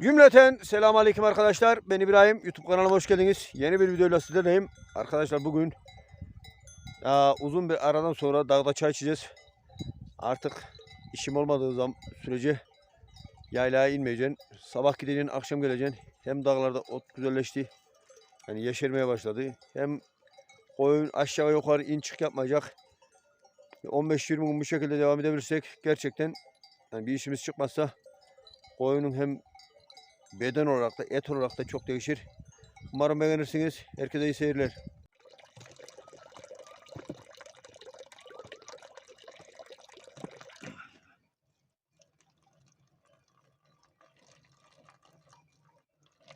Cümleten selamun aleyküm arkadaşlar. Ben İbrahim. YouTube kanalıma hoş geldiniz. Yeni bir videoyla sizlerleyim. Arkadaşlar bugün aa, uzun bir aradan sonra dağda çay içeceğiz. Artık işim olmadığı zaman sürece yaylaya inmeyeceksin. Sabah gideceksin, akşam geleceksin. Hem dağlarda ot güzelleşti. Yani yeşermeye başladı. Hem koyun aşağı yukarı in çık yapmayacak. 15-20 gün bu şekilde devam edebilirsek gerçekten yani bir işimiz çıkmazsa koyunun hem beden olarak da et olarak da çok değişir. Umarım beğenirsiniz. Herkese iyi seyirler.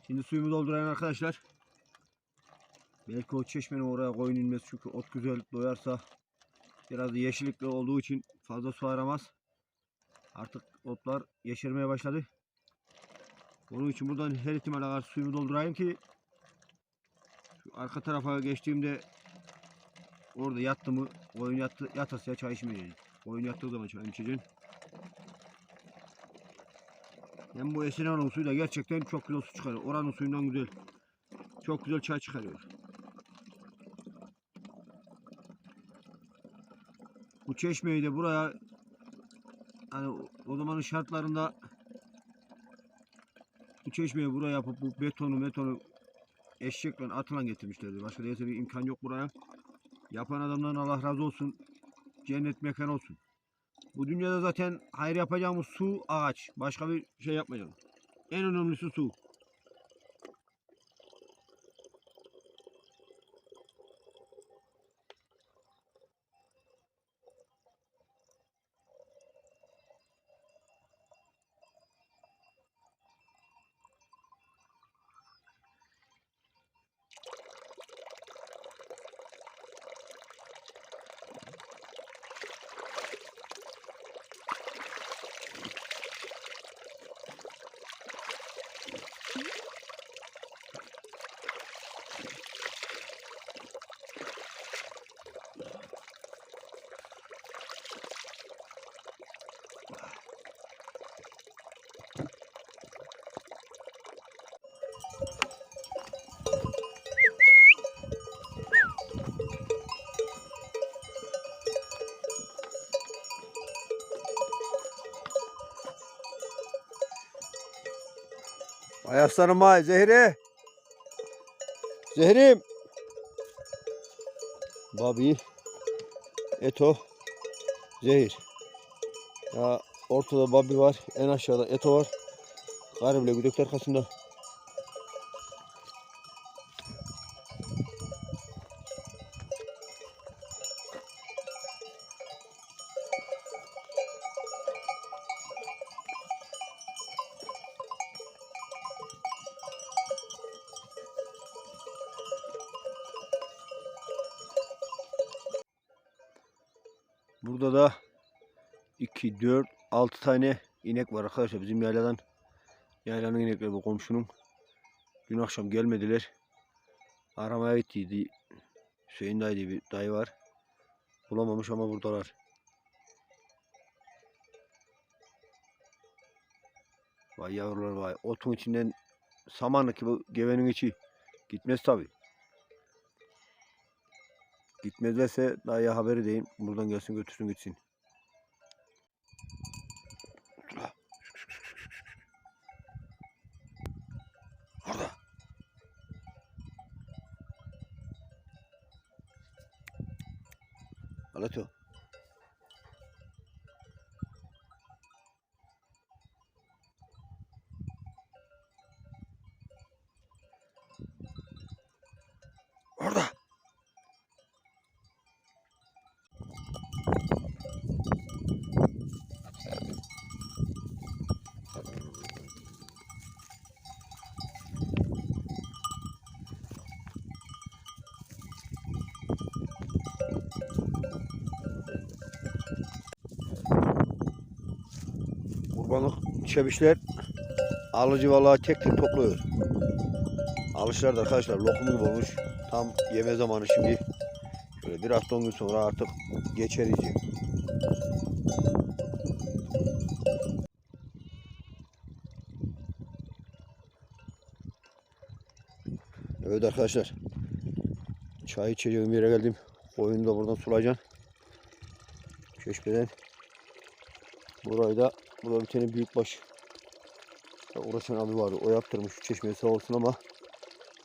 Şimdi suyumu doldurayım arkadaşlar. Belki o çeşmenin oraya koyun inmez çünkü ot güzel doyarsa biraz da yeşillikli olduğu için fazla su aramaz. Artık otlar yeşermeye başladı. Onun için buradan her ihtimale karşı suyumu doldurayım ki şu arka tarafa geçtiğimde orada yattı mı koyun yattı, yatarsa çay içmeyeceğim. Koyun yattığı zaman çay içeceğim. Hem bu Esena'nın suyu da gerçekten çok güzel su çıkarıyor. Oranın suyundan güzel. Çok güzel çay çıkarıyor. Bu çeşmeyi de buraya hani o zamanın şartlarında çeşmeyi buraya yapıp bu betonu metonu eşekle atılan getirmişlerdi. Başka değilse bir imkan yok buraya. Yapan adamdan Allah razı olsun. Cennet mekan olsun. Bu dünyada zaten hayır yapacağımız su, ağaç. Başka bir şey yapmayalım. En önemlisi su. Ay aslanım ay Zehri. Zehrim. Babi. Eto. Zehir. Ya ortada Babi var. En aşağıda Eto var. Karı bile güdük arkasında. 2, 4, 6 tane inek var arkadaşlar bizim yayladan. Yaylanın inekleri bu komşunun. Dün akşam gelmediler. Aramaya gittiydi. Hüseyin dayı diye bir dayı var. Bulamamış ama buradalar. Vay yavrular vay. Otun içinden samanlık gibi gevenin içi. Gitmez tabi. Gitmezlerse dayıya haber edeyim. Buradan gelsin götürsün gitsin. Alato. Orada. Kurbanlık çebişler alıcı vallahi tek tek topluyor. Alışlar da arkadaşlar lokum gibi olmuş. Tam yeme zamanı şimdi. Şöyle bir hafta on gün sonra artık geçer iyice. Evet arkadaşlar. Çay içeceğim yere geldim. Koyunu da buradan sulayacaksın. Çeşmeden. Burayı da burada bir tane büyükbaş uğraşan abi vardı. O yaptırmış şu çeşmeyi sağ olsun ama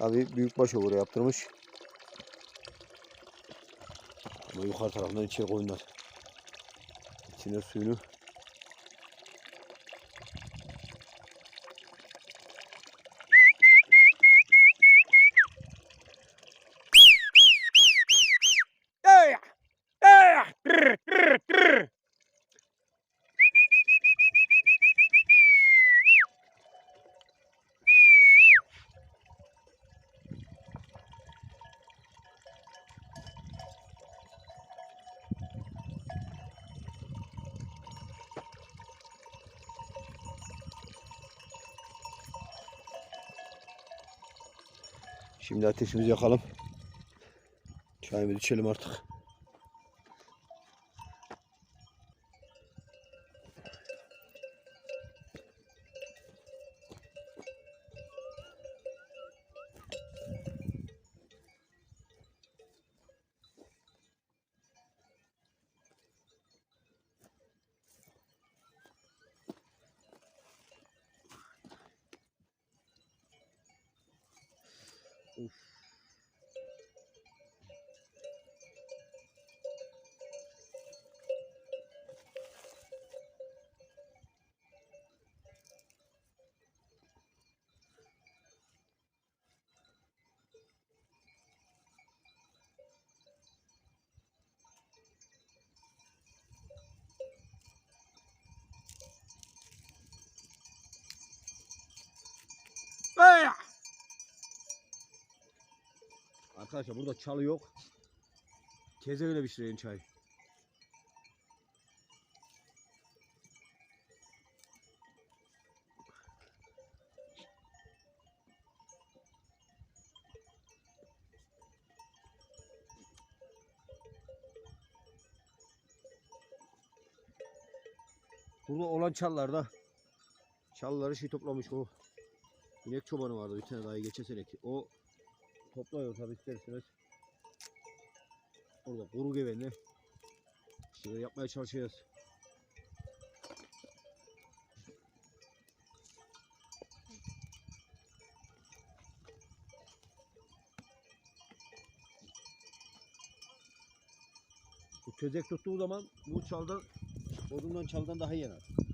abi büyükbaş o buraya yaptırmış. Ama yukarı tarafından içeri koyunlar. İçine suyunu Şimdi ateşimizi yakalım. Çayımızı içelim artık. Arkadaşlar burada çalı yok. Teze öyle pişirelim çay. Burada olan çallarda çalları şey toplamış o. İnek çobanı vardı bir tane daha geçen seneki. O topluyor tabii isterseniz. Orada kuru gevenle işte yapmaya çalışacağız. Bu tezek tuttuğu zaman bu çaldan odundan çaldan daha iyi yanar.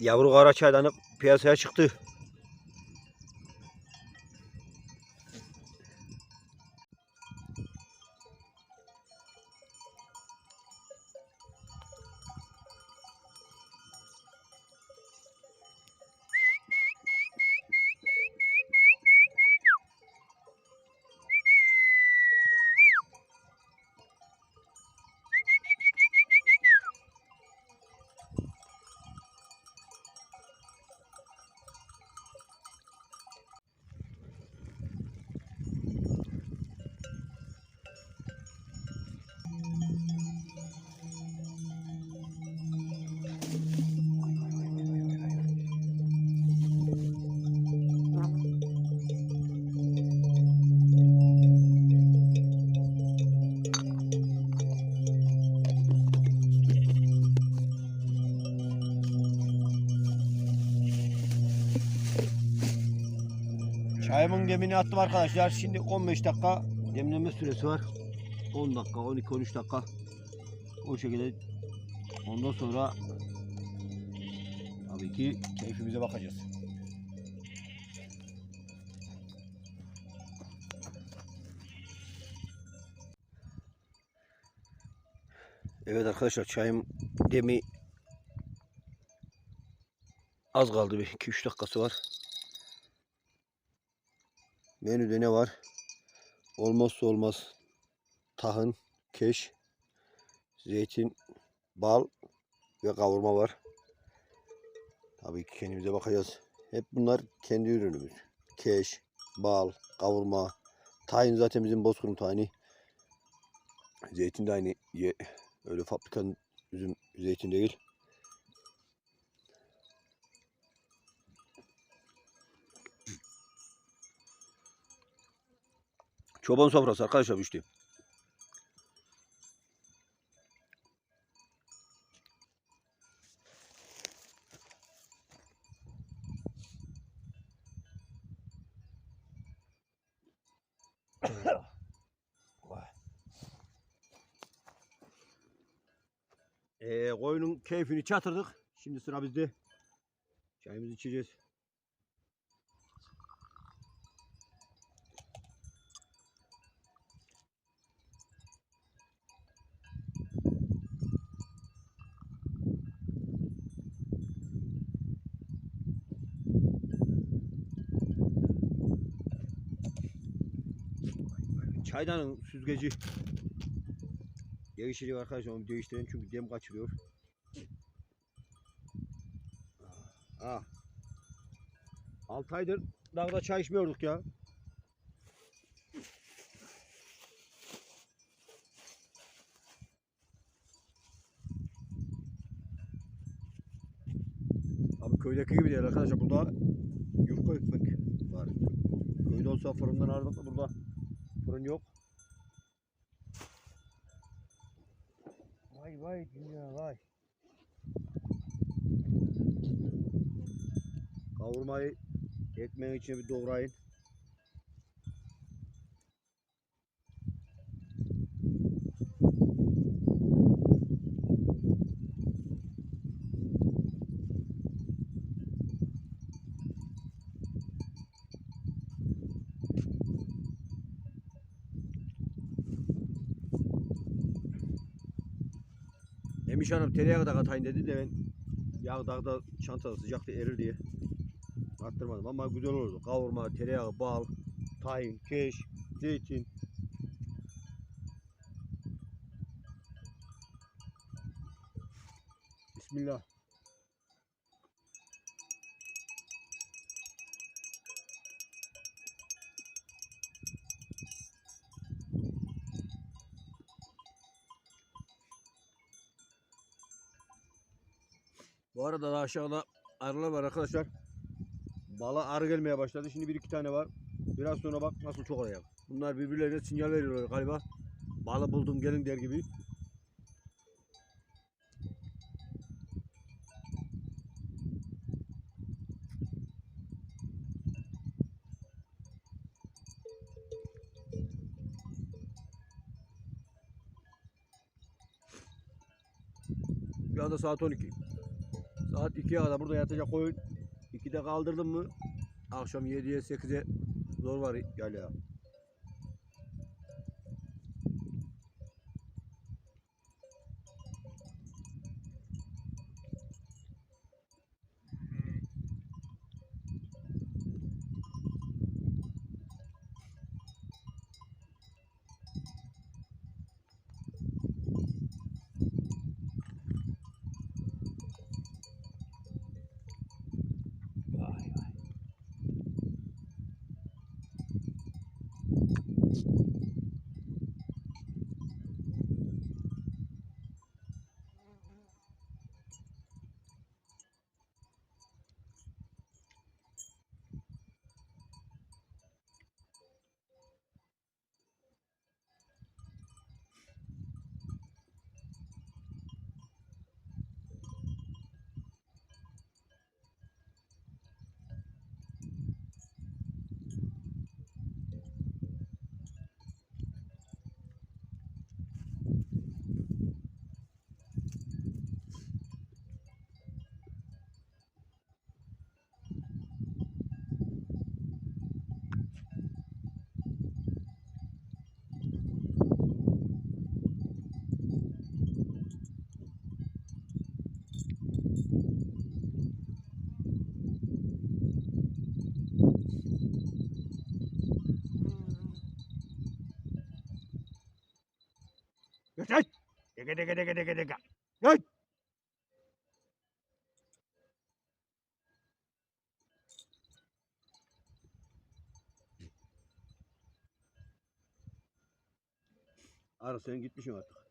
Yavru kara çaydanlık piyasaya çıktı. Çayımın demini attım arkadaşlar. Şimdi 15 dakika demleme süresi var. 10 dakika, 12-13 dakika. O şekilde ondan sonra tabii ki keyfimize bakacağız. Evet arkadaşlar çayım demi az kaldı bir 2-3 dakikası var. Menüde ne var? Olmazsa olmaz tahın, keş, zeytin, bal ve kavurma var. Tabii ki kendimize bakacağız. Hep bunlar kendi ürünümüz. Keş, bal, kavurma, tahin zaten bizim bozkırın tahini. Zeytin de aynı. Ye- Öyle fabrikanın üzüm zeytin değil. Çoban sofrası arkadaşlar işte. Ee, koyunun keyfini çatırdık. Şimdi sıra bizde. Çayımızı içeceğiz. Çaydanın süzgeci değişecek arkadaşlar onu değiştirin çünkü dem kaçırıyor. Ah. 6 aydır dağda çay içmiyorduk ya. Abi köydeki gibi değil arkadaşlar burada yufka ekmek var. Köyde olsa fırından aldık da burada fırın yok. Vay vay dünya vay. Kavurmayı ekmeğin içine bir doğrayın. Emiş Hanım tereyağı da katayın dedi de ben yağ dağda çantada sıcakta erir diye attırmadım ama güzel olurdu. Kavurma, tereyağı, bal, tahin, keş, zeytin. Bismillah. Aşağıda arılar var arkadaşlar. Bala arı gelmeye başladı. Şimdi bir iki tane var. Biraz sonra bak nasıl çok araya. Bunlar birbirlerine sinyal veriyorlar galiba. Balı buldum gelin der gibi. Şu anda saat 12. Saat 2'ye kadar burada yatacak koyun. 2'de kaldırdım mı akşam 7'ye 8'e zor var ya. Dege dege dege dege dege. Geç. Ara sen gitmişsin artık.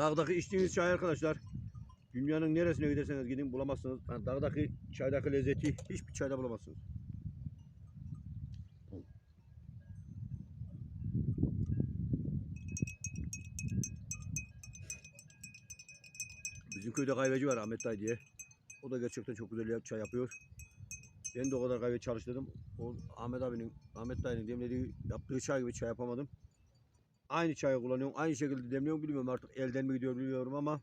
Dağdaki içtiğiniz çay arkadaşlar. Dünyanın neresine giderseniz gidin bulamazsınız. Yani dağdaki çaydaki lezzeti hiçbir çayda bulamazsınız. Bizim köyde kahveci var Ahmet Dayı diye. O da gerçekten çok güzel çay yapıyor. Ben de o kadar kahve çalıştırdım. O Ahmet abinin, Ahmet Dayı'nın demlediği, yaptığı çay gibi çay yapamadım. Aynı çayı kullanıyorum. Aynı şekilde demliyorum bilmiyorum artık elden mi gidiyor bilmiyorum ama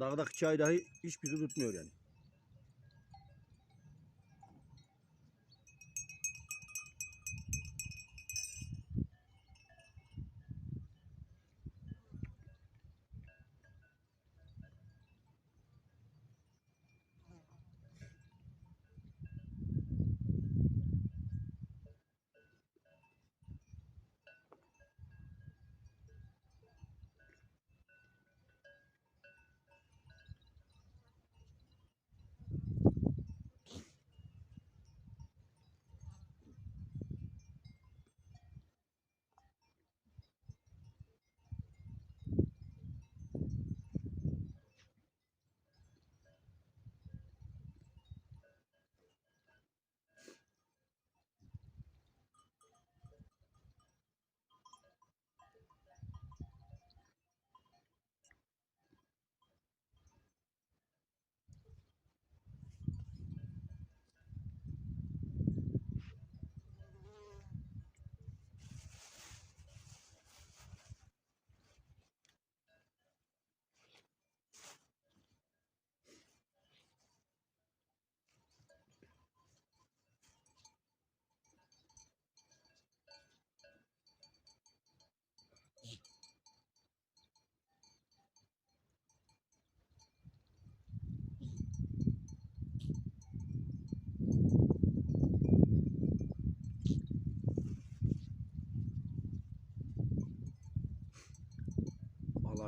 dağdaki çay dahi hiçbir şey tutmuyor yani.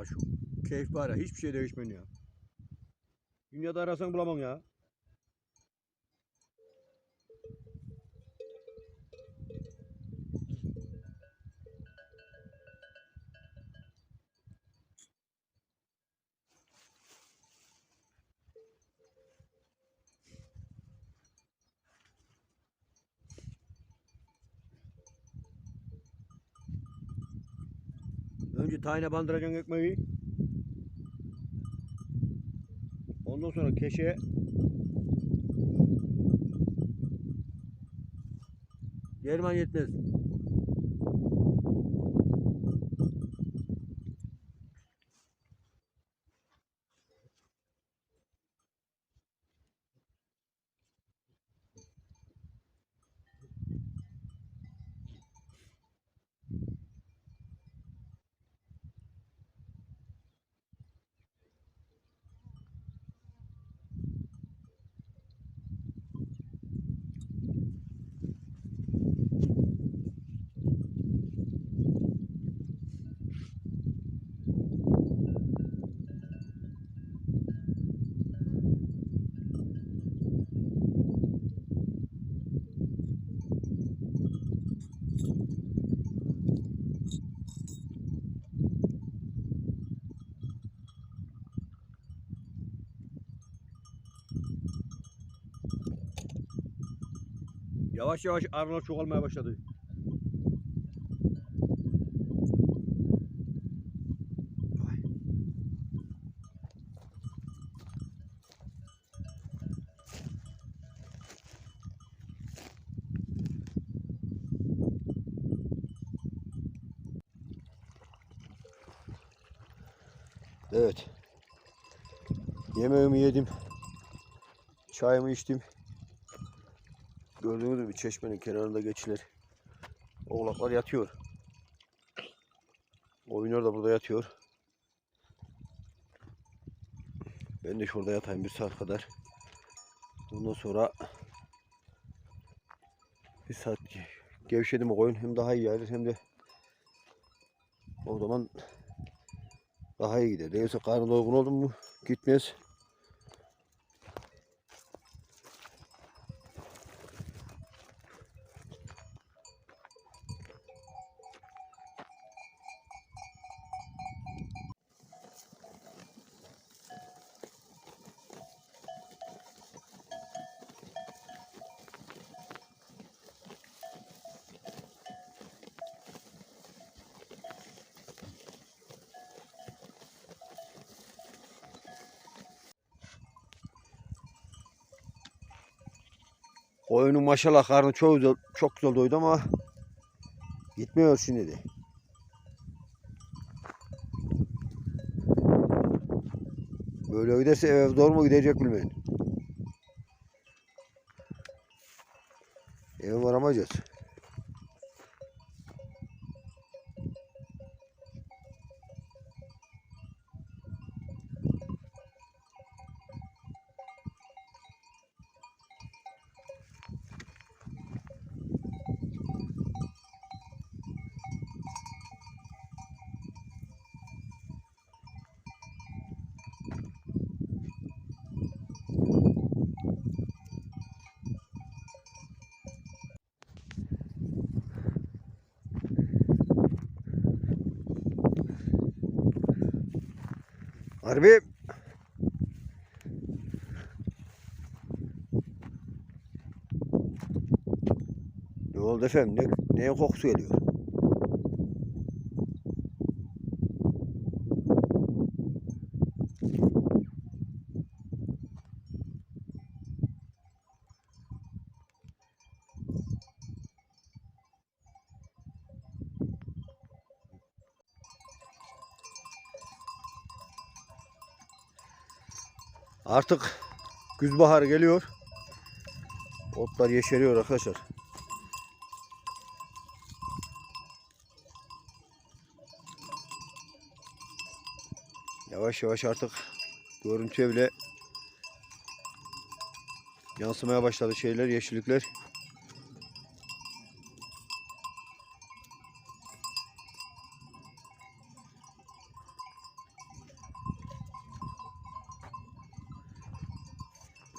Şu keyif var ya hiçbir şey değişmiyor ya. Dünyada arasan bulamam ya. Önce tayine bandıracaksın ekmeği. Ondan sonra keşe German yetmez. Yavaş yavaş arılar çoğalmaya başladı. Evet. Yemeğimi yedim. Çayımı içtim. Gördüğünüz gibi çeşmenin kenarında geçiler. Oğlaklar yatıyor. Oyunlar da burada yatıyor. Ben de şurada yatayım bir saat kadar. Ondan sonra bir saat ge- gevşedi mi koyun hem daha iyi yayılır hem de o zaman daha iyi gider. Değilse karnı doygun oldun mu gitmez. Koyunun maşallah karnı çok güzel, çok güzel doydu ama gitmiyor şimdi de. Böyle giderse eve doğru mu gidecek bilmeyin. Eve varamayacağız. Harbi. Ne oldu efendim? Ne, neyin kokusu geliyor? Artık güz baharı geliyor. Otlar yeşeriyor arkadaşlar. Yavaş yavaş artık görüntüye bile yansımaya başladı şeyler, yeşillikler.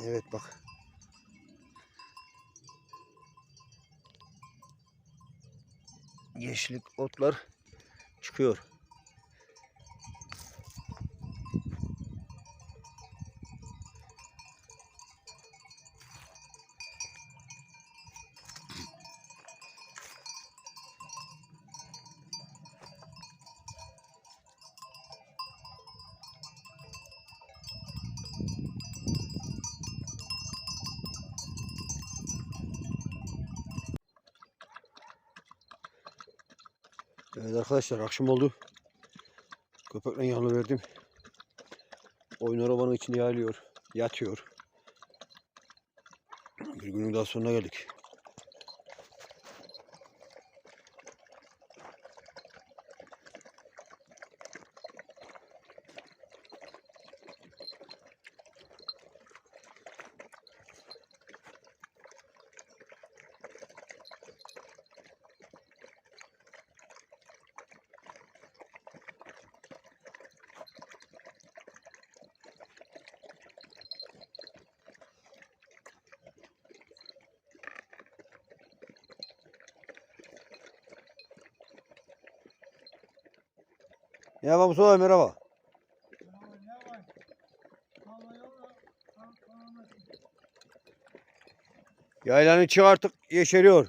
Evet bak. Yeşillik otlar çıkıyor. Arkadaşlar akşam oldu. Köpekle yanı verdim. Oyun arabanın içinde yayılıyor. Yatıyor. Bir günün daha sonuna geldik. Ya Mustafa merhaba. Yaylanın çık artık yeşeriyor.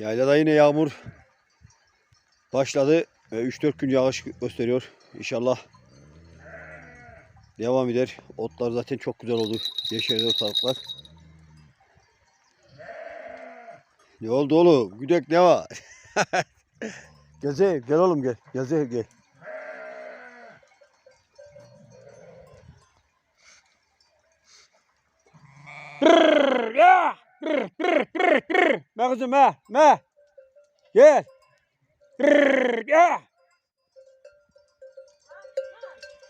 Yaylada yine yağmur başladı ve 3-4 gün yağış gösteriyor. İnşallah devam eder. Otlar zaten çok güzel oldu. Yeşerdi ortalıklar. Ne oldu oğlum? Güdek ne var? gel gel oğlum gel. Gel gel. Ya! Me kızım me, me. Gel. Ya!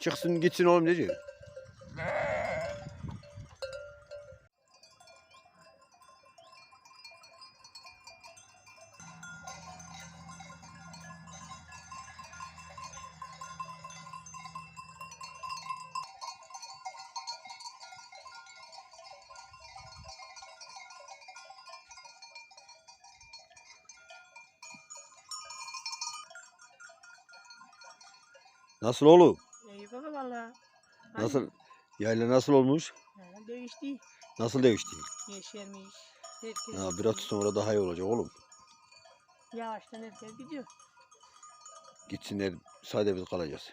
Çıksın gitsin oğlum ne? Nasıl oğlum? İyi baba valla. Nasıl? Yayla nasıl olmuş? Değişti. Nasıl değişti? Yeşermiş. Herkes Ha, biraz sonra daha iyi olacak oğlum. Yavaştan herkes gidiyor. Gitsinler sade biz kalacağız.